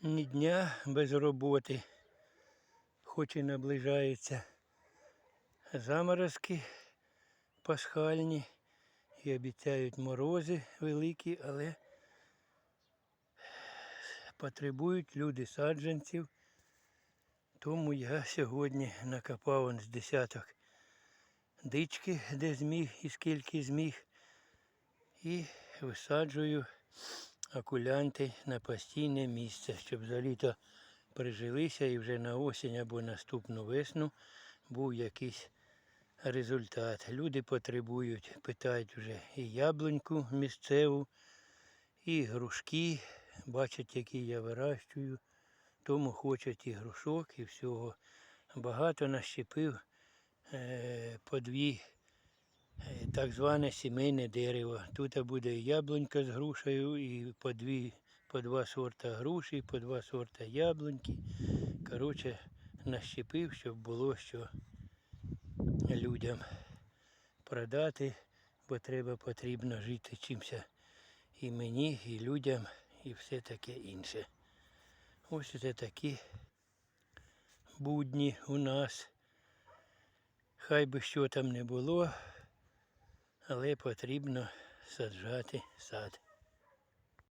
ні дня без роботи, хоч і наближаються заморозки пасхальні і обіцяють морози великі, але потребують люди саджанців. Тому я сьогодні накопав з десяток дички, де зміг і скільки зміг. І висаджую окулянти на постійне місце, щоб за літо прижилися і вже на осінь або наступну весну був якийсь результат. Люди потребують, питають вже і яблуньку місцеву, і грушки, бачать, які я вирощую, тому хочуть і грушок, і всього. Багато нащепив е, по дві так зване сімейне дерево. Тут буде і яблунька з грушею, і по, дві, по два сорта груші, по два сорта яблуньки. Коротше, нащепив, щоб було що людям продати, бо треба потрібно жити чимся і мені, і людям, і все таке інше. Ось це такі будні у нас. Хай би що там не було, але потрібно саджати сад.